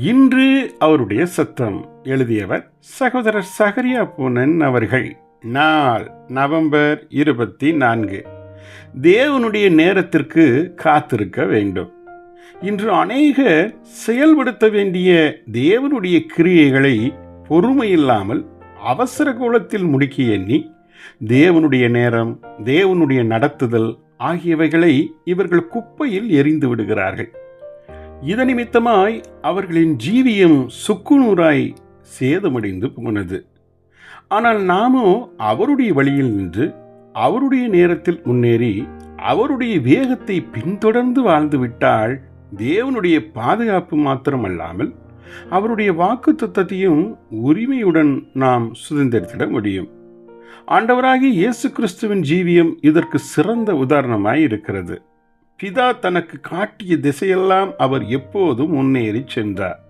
இன்று அவருடைய சத்தம். எழுதியவர் சகோதரர் சகரியா பூனன் அவர்கள். நாள் நவம்பர் இருபத்தி நான்கு தேவனுடைய நேரத்திற்கு காத்திருக்க வேண்டும். இன்று அநேகர் செயல்படுத்த வேண்டிய தேவனுடைய கிரியைகளை பொறுமையில்லாமல் அவசர கோலத்தில் முடுக்கி எண்ணி தேவனுடைய நேரம் தேவனுடைய நடத்துதல் ஆகியவைகளை இவர்கள் குப்பையில் எரிந்து விடுகிறார்கள். இது நிமித்தமாய் அவர்களின் ஜீவியம் சுக்குநூறாய் சேதமடைந்து போனது. ஆனால் நாமோ அவருடைய வழியில் நின்று அவருடைய நேரத்தில் முன்னேறி அவருடைய வேகத்தை பின்தொடர்ந்து வாழ்ந்துவிட்டால் தேவனுடைய பாதுகாப்பு மாத்திரமல்லாமல் அவருடைய வாக்கு தத்தத்தையும் உரிமையுடன் நாம் சுதந்திரித்திட முடியும். ஆண்டவராகிய இயேசு கிறிஸ்துவின் ஜீவியம் இதற்கு சிறந்த உதாரணமாய் இருக்கிறது. பிதா தனக்கு காட்டிய திசையெல்லாம் அவர் எப்போதும் முன்னேறி சென்றார்.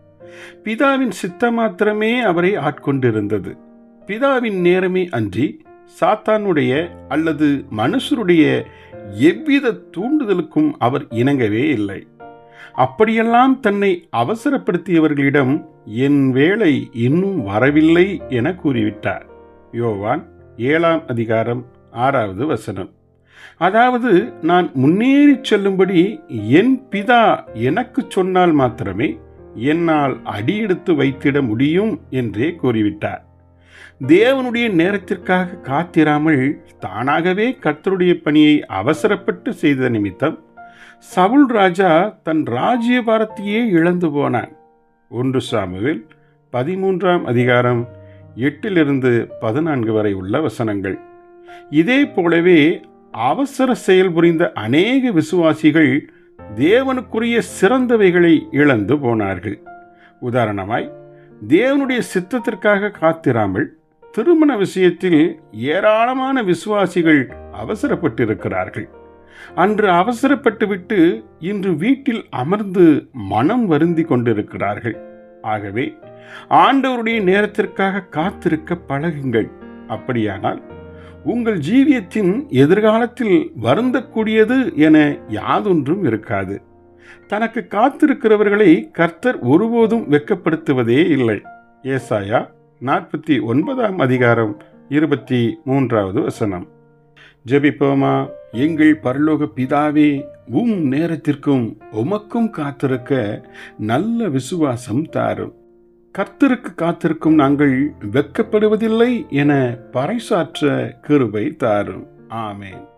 பிதாவின் சித்தம் மாத்திரமே அவரை ஆட்கொண்டிருந்தது. பிதாவின் நேரமே அன்றி சாத்தானுடைய அல்லது மனுஷருடைய எவ்வித தூண்டுதலுக்கும் அவர் இணங்கவே இல்லை. அப்படியெல்லாம் தன்னை அவசரப்படுத்தியவர்களிடம் என் வேலை இன்னும் வரவில்லை என கூறிவிட்டார். யோவான் ஏழாம் அதிகாரம் ஆறாவது வசனம். அதாவது நான் முன்னேறி செல்லும்படி என் பிதா எனக்கு சொன்னால் மாத்திரமே என்னால் அடியெடுத்து வைத்திட முடியும் என்றே கூறிவிட்டார். தேவனுடைய நேரத்திற்காக காத்திராமல் தானாகவே கர்த்தருடைய பணியை அவசரப்பட்டு செய்த நிமித்தம் சவுல் ராஜா தன் ராஜ்யபாரத்தையே இழந்து போனான். ஒன்று சாமுவில் பதிமூன்றாம் அதிகாரம் எட்டிலிருந்து பதினான்கு வரை உள்ள வசனங்கள். இதே போலவே அவசர செயல் புரிந்த அநேக விசுவாசிகள் தேவனுக்குரிய சிறந்தவைகளை இழந்து போனார்கள். உதாரணமாய் தேவனுடைய சித்தத்திற்காக காத்திராமல் திருமண விஷயத்தில் ஏராளமான விசுவாசிகள் அவசரப்பட்டிருக்கிறார்கள். அன்று அவசரப்பட்டுவிட்டு இன்று வீட்டில் அமர்ந்து மனம் வருந்தி கொண்டிருக்கிறார்கள். ஆகவே ஆண்டவருடைய நேரத்திற்காக காத்திருக்க பழகுங்கள். அப்படியானால் உங்கள் ஜீவியத்தின் எதிர்காலத்தில் வருந்தக்கூடியது என யாதொன்றும் இருக்காது. தனக்கு காத்திருக்கிறவர்களை கர்த்தர் ஒருபோதும் வெக்கப்படுத்துவதே இல்லை. ஏசாயா நாற்பத்தி ஒன்பதாம் அதிகாரம் இருபத்தி மூன்றாவது வசனம். ஜெபிப்போமா? எங்கள் பரலோக பிதாவே உம் நேரத்திற்கும் உமக்கும் காத்திருக்க நல்ல விசுவாசம் தாரும். கர்த்தருக்கு காத்திருக்கும் நாங்கள் வெக்கப்படுவதில்லை என பறைசாற்ற கிருபை தாரும். ஆமேன்.